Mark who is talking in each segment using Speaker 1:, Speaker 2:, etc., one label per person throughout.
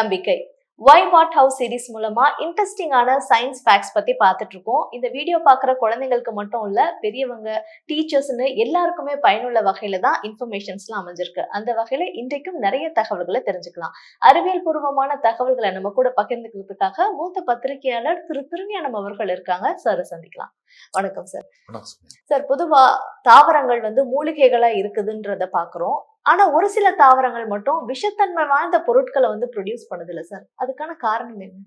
Speaker 1: நம்பிக்கை. Why what house series மூலமா இன்ட்ரெஸ்டிங்கான சயின்ஸ் ஃபேக்ட்ஸ் பத்தி பார்த்துட்டு இருக்கோம் இந்த வீடியோ பார்க்குற குழந்தைங்களுக்கு மட்டும் இல்ல பெரியவங்க டீச்சர்ஸ்னு எல்லாருக்குமே பயனுள்ள வகையில தான் இன்ஃபர்மேஷன்ஸ்லாம் அமைஞ்சிருக்கு. அந்த வகையில இன்றைக்கும் நிறைய தகவல்களை தெரிஞ்சுக்கலாம். அறிவியல் பூர்வமான தகவல்களை நம்ம கூட பகிர்ந்துக்கிறதுக்காக மூத்த பத்திரிகையாளர் திரு திருஞானம் அவர்கள் இருக்காங்க. சார் சந்திக்கலாம். வணக்கம் சார் சார் பொதுவா தாவரங்கள் வந்து மூலிகைகளா இருக்குதுன்றத பாக்குறோம் ஆனா ஒரு சில தாவரங்கள் மட்டும் விஷத்தன்மை வாய்ந்த பொருட்களை வந்து ப்ரொடியூஸ் பண்ணுது இல்லை சார் அதுக்கான காரணம் என்ன?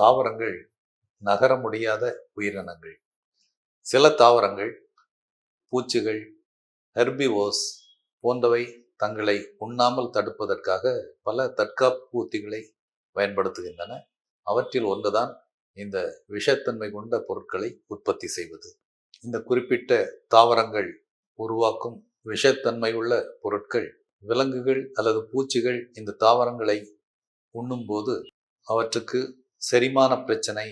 Speaker 2: தாவரங்கள் நகர முடியாத உயிரினங்கள். சில தாவரங்கள் பூச்சிகள் ஹெர்பிவோஸ் போன்றவை தங்களை உண்ணாமல் தடுப்பதற்காக பல தற்காப்பு உத்திகளை பயன்படுத்துகின்றன. அவற்றில் ஒன்றுதான் இந்த விஷத்தன்மை கொண்ட பொருட்களை உற்பத்தி செய்வது. இந்த குறிப்பிட்ட தாவரங்கள் உருவாக்கும் விஷத்தன்மை உள்ள பொருட்கள் விலங்குகள் அல்லது பூச்சிகள் இந்த தாவரங்களை உண்ணும்போது அவற்றுக்கு செரிமான பிரச்சனை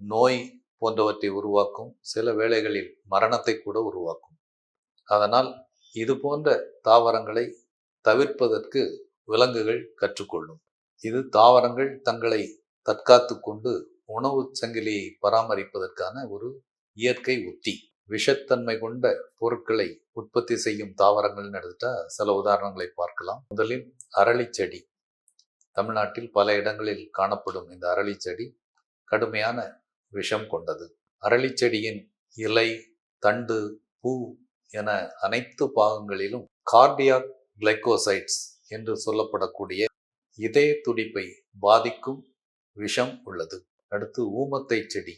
Speaker 2: நோய் போன்றவற்றை உருவாக்கும் சில வேளைகளில் மரணத்தை கூட உருவாக்கும். அதனால் இது போன்ற தாவரங்களை தவிர்ப்பதற்கு விலங்குகள் கற்றுக்கொள்ளும். இது தாவரங்கள் தங்களை தற்காத்து கொண்டு உணவு சங்கிலியை பராமரிப்பதற்கான ஒரு இயற்கை உத்தி. விஷத்தன்மை கொண்ட பொருட்களை உற்பத்தி செய்யும் தாவரங்கள்னு எடுத்துட்டா சில உதாரணங்களை பார்க்கலாம். முதலில் அரளி செடி. தமிழ்நாட்டில் பல இடங்களில் காணப்படும் இந்த அரளி செடி கடுமையான விஷம் கொண்டது. அரளி செடியின் இலை தண்டு பூ என அனைத்து பாகங்களிலும் கார்டியாக் கிளைகோசைட்ஸ் என்று சொல்லப்படக்கூடிய இதய துடிப்பை பாதிக்கும் விஷம் உள்ளது. அடுத்து ஊமத்தை செடி.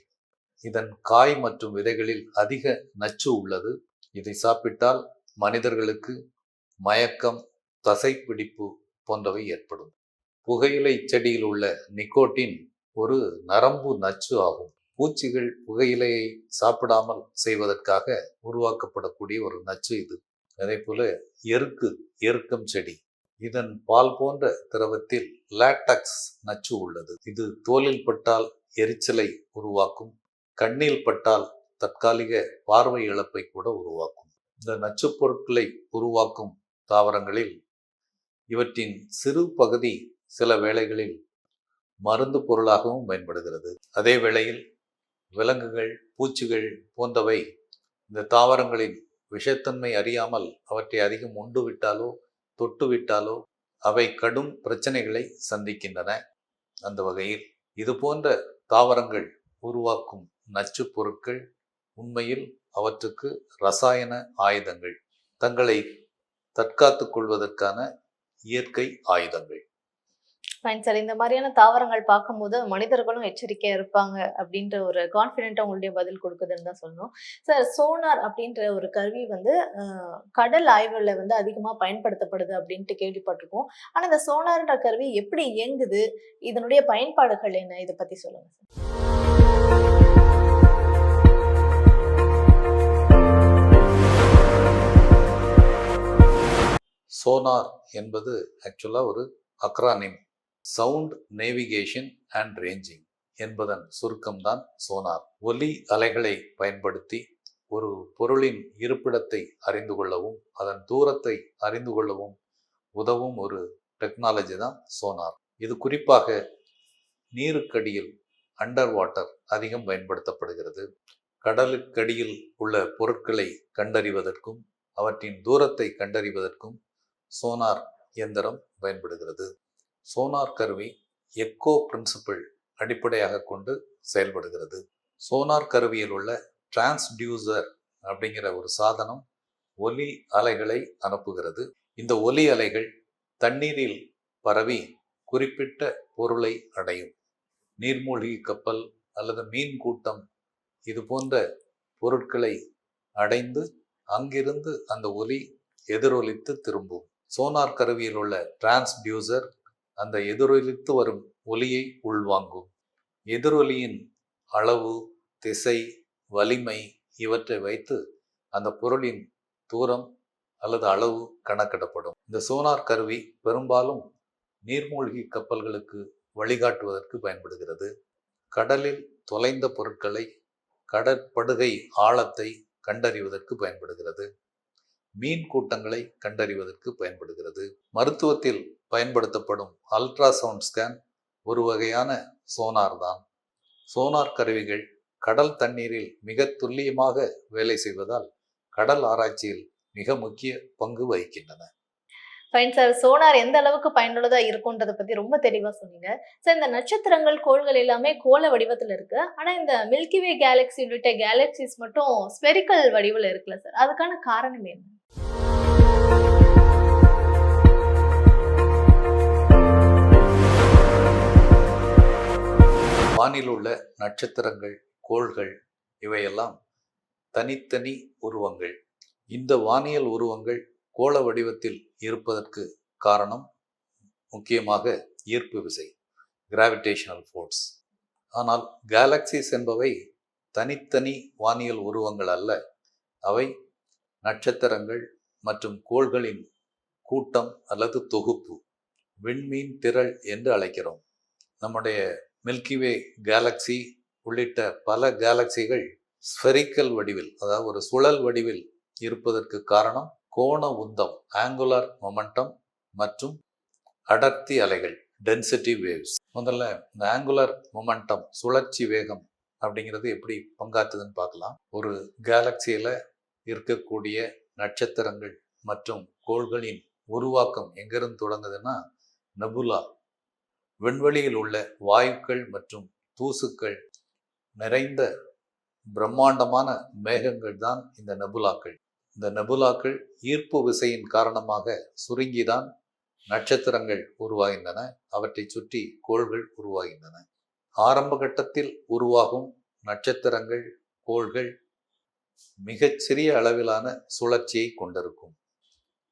Speaker 2: இதன் காய் மற்றும் விதைகளில் அதிக நச்சு உள்ளது. இதை சாப்பிட்டால் மனிதர்களுக்கு மயக்கம் தசைப்பிடிப்பு போன்றவை ஏற்படும். புகையிலை செடியில் உள்ள நிக்கோட்டின் ஒரு நரம்பு நச்சு ஆகும். பூச்சிகள் புகையிலையை சாப்பிடாமல் செய்வதற்காக உருவாக்கப்படக்கூடிய ஒரு நச்சு இது. அதே போல எருக்கு எருக்கம் செடி. இதன் பால் போன்ற திரவத்தில் லாட்டக்ஸ் நச்சு உள்ளது. இது தோலில் பட்டால் எரிச்சலை உருவாக்கும் கண்ணில் பட்டால் தற்காலிக பார்வை இழப்பை கூட உருவாக்கும். இந்த நச்சுப் பொருட்களை உருவாக்கும் தாவரங்களில் இவற்றின் சிறு பகுதி சில வேளைகளில் மருந்து பொருளாகவும் பயன்படுகிறது. அதே வேளையில் விலங்குகள் பூச்சிகள் போன்றவை இந்த தாவரங்களின் விஷத்தன்மை அறியாமல் அவற்றை அதிகம் உண்டு விட்டாலோ தொட்டுவிட்டாலோ அவை கடும் பிரச்சனைகளை சந்திக்கின்றன. அந்த வகையில் இது போன்ற தாவரங்கள் உருவாக்கும் நச்சு பொருட்கள் உண்மையில் அவற்றுக்கு ரசாயன ஆயுதங்கள். தங்களை தற்காத்துக் கொள்வதற்கான இயற்கை ஆயுதங்கள்.
Speaker 1: ஃபைன் சார் இந்த மாதிரியான தாவரங்கள் பார்க்கும்போது மனிதர்களும் எச்சரிக்கையா இருப்பாங்க அப்படின்ற ஒரு கான்ஃபிடென்ட்டா உங்களுடைய பதில் கொடுக்குதுன்னு தான் சொல்லணும். சார் சோனார் அப்படின்ற ஒரு கருவி வந்து கடல் ஆய்வுல வந்து அதிகமா பயன்படுத்தப்படுது அப்படின்ட்டு கேள்விப்பட்டிருக்கோம். ஆனா இந்த சோனார்ன்ற கருவி எப்படி இயங்குது? இதனுடைய பயன்பாடுகள் என்ன? இதை பத்தி சொல்லுங்க சார்
Speaker 2: சோனார் என்பது ஆக்சுவலாக ஒரு acronym sound navigation and ranging என்பதன் சுருக்கம்தான் சோனார். ஒலி அலைகளை பயன்படுத்தி ஒரு பொருளின் இருப்பிடத்தை அறிந்து கொள்ளவும் அதன் தூரத்தை அறிந்து கொள்ளவும் உதவும் ஒரு டெக்னாலஜி தான் சோனார். இது குறிப்பாக நீருக்கடியில் அண்டர் வாட்டர் அதிகம் பயன்படுத்தப்படுகிறது. கடலுக்கடியில் உள்ள பொருட்களை கண்டறிவதற்கும் அவற்றின் தூரத்தை கண்டறிவதற்கும் சோனார் இயந்திரம் பயன்படுகிறது. சோனார் கருவி எக்கோ பிரின்சிபிள் அடிப்படையாக கொண்டு செயல்படுகிறது. சோனார் கருவியில் உள்ள டிரான்ஸ்டியூசர் அப்படிங்கிற ஒரு சாதனம் ஒலி அலைகளை அனுப்புகிறது. இந்த ஒலி அலைகள் தண்ணீரில் பரவி குறிப்பிட்ட பொருளை அடையும். நீர்மூழ்கி கப்பல் அல்லது மீன் கூட்டம் இது போன்ற பொருட்களை அடைந்து அங்கிருந்து அந்த ஒலி எதிரொலித்து திரும்பும். சோனார் கருவியில் உள்ள டிரான்ஸ்டியூசர் அந்த எதிரொலித்து வரும் ஒலியை உள்வாங்கும். எதிரொலியின் அளவு திசை வலிமை இவற்றை வைத்து அந்த பொருளின் தூரம் அல்லது அளவு கணக்கிடப்படும். இந்த சோனார் கருவி பெரும்பாலும் நீர்மூழ்கி கப்பல்களுக்கு வழிகாட்டுவதற்கு பயன்படுகிறது. கடலில் தொலைந்த பொருட்களை கடற்படுகை ஆழத்தை கண்டறிவதற்கு பயன்படுகிறது. மீன் கூட்டங்களை கண்டறிவதற்கு பயன்படுகிறது. மருத்துவத்தில் பயன்படுத்தப்படும் அல்ட்ராசவுண்ட் ஸ்கேன் ஒரு வகையான சோனார் தான். சோனார் கருவிகள் கடல் தண்ணீரில் மிக துல்லியமாக வேலை செய்வதால் கடல் ஆராய்ச்சியில் மிக முக்கிய பங்கு வகிக்கின்றன.
Speaker 1: ஃபைன் சார் சோனார் எந்த அளவுக்கு பயனுள்ளதா இருக்கும்ன்றத பத்தி ரொம்ப தெளிவா சொன்னீங்க. சார் இந்த நட்சத்திரங்கள் கோள்கள் எல்லாமே கோள வடிவத்துல இருக்கு. ஆனா இந்த மில்கிவே கேலக்சி கேலக்ஸி உள்ளிட்ட கேலக்சிஸ் மட்டும் ஸ்பெரிக்கல் வடிவில் இருக்குல்ல சார் அதுக்கான காரணம் என்ன?
Speaker 2: வானில் உள்ள நட்சத்திரங்கள் கோள்கள் இவையெல்லாம் தனித்தனி உருவங்கள். இந்த வானியல் உருவங்கள் கோள வடிவத்தில் இருப்பதற்கு காரணம் முக்கியமாக ஈர்ப்பு விசை கிராவிடேஷனல் ஃபோர்ஸ் ஆனால் கேலக்சிஸ் என்பவை தனித்தனி வானியல் உருவங்கள் அல்ல. அவை நட்சத்திரங்கள் மற்றும் கோள்களின் கூட்டம் அல்லது தொகுப்பு விண்மீன் திரள் என்று அழைக்கிறோம். நம்முடைய மில்கிவே கேலக்சி உள்ளிட்ட பல கேலக்சிகள் ஸ்பெரிக்கல் வடிவில் அதாவது ஒரு சுழல் வடிவில் இருப்பதற்கு காரணம் கோண உந்தம் ஆங்குலர் மொமெண்டம் மற்றும் அடர்த்தி அலைகள் டென்சிட்டி வேவ்ஸ் முதல்ல இந்த ஆங்குலர் மொமெண்டம் சுழற்சி வேகம் அப்படிங்கிறது எப்படி பங்காற்றுதுன்னு பார்க்கலாம். ஒரு கேலக்சியில் இருக்கக்கூடிய நட்சத்திரங்கள் மற்றும் கோள்களின் உருவாக்கம் எங்கிருந்து தொடங்குதுன்னா நபுலா விண்வெளியில் உள்ள வாயுக்கள் மற்றும் தூசுக்கள் நிறைந்த பிரம்மாண்டமான மேகங்கள் தான் இந்த நபுலாக்கள். இந்த நபுலாக்கள் ஈர்ப்பு விசையின் காரணமாக சுருங்கிதான் நட்சத்திரங்கள் உருவாகின்றன. அவற்றை சுற்றி கோள்கள் உருவாகின்றன. ஆரம்ப கட்டத்தில் உருவாகும் நட்சத்திரங்கள் கோள்கள் மிகச்சிறிய அளவிலான சுழற்சியை கொண்டிருக்கும்.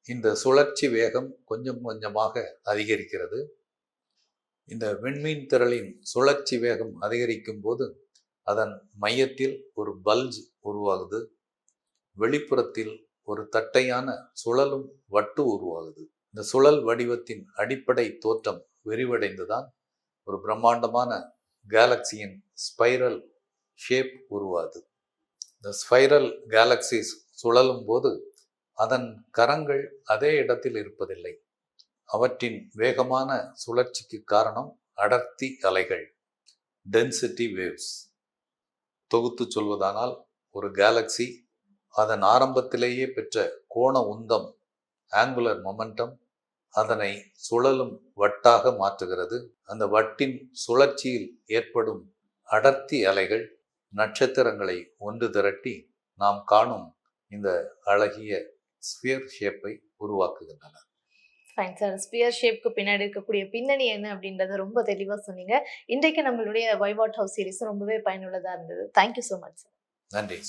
Speaker 2: இந்த சுழற்சி வேகம் கொஞ்சம் கொஞ்சமாக அதிகரிக்கிறது. இந்த விண்மீன் திரளின் சுழற்சி வேகம் அதிகரிக்கும் போது அதன் மையத்தில் ஒரு பல்ஜ் உருவாகுது. வெளிப்புறத்தில் ஒரு தட்டையான சுழலும் வட்டு உருவாகுது. இந்த சுழல் வடிவத்தின் அடிப்படை தோற்றம் விரிவடைந்துதான் ஒரு பிரம்மாண்டமான கேலக்சியின் ஸ்பைரல் ஷேப் உருவாகுது. இந்த ஸ்பைரல் கேலக்சிஸ் சுழலும் போது அதன் கரங்கள் அதே இடத்தில் இருப்பதில்லை. அவற்றின் வேகமான சுழற்சிக்கு காரணம் அடர்த்தி அலைகள் டென்சிட்டி வேவ்ஸ் தொகுத்து சொல்வதானால் ஒரு கேலக்சி அதன் ஆரம்பத்திலேயே பெற்ற கோண உந்தம் ஆங்குலர் மொமெண்டம் அதனை சுழலும் வட்டாக மாற்றுகிறது. அந்த வட்டின் சுழற்சியில் ஏற்படும் அடர்த்தி அலைகள் நட்சத்திரங்களை ஒன்று திரட்டி நாம் காணும் இந்த அழகிய ஸ்பியர் ஷேப்பை உருவாக்குகின்றன.
Speaker 1: ஃபைன் சார் ஸ்பியர் ஷேப்க்கு பின்னாடி இருக்கக்கூடிய பின்னணி என்ன அப்படின்றத ரொம்ப தெளிவா சொன்னீங்க. இன்றைக்கு நம்மளுடைய வைவாட் ஹவுஸ் சீரிஸும் ரொம்பவே பயனுள்ளதா இருந்தது. தேங்க்யூ ஸோ மச் சார்
Speaker 2: நன்றி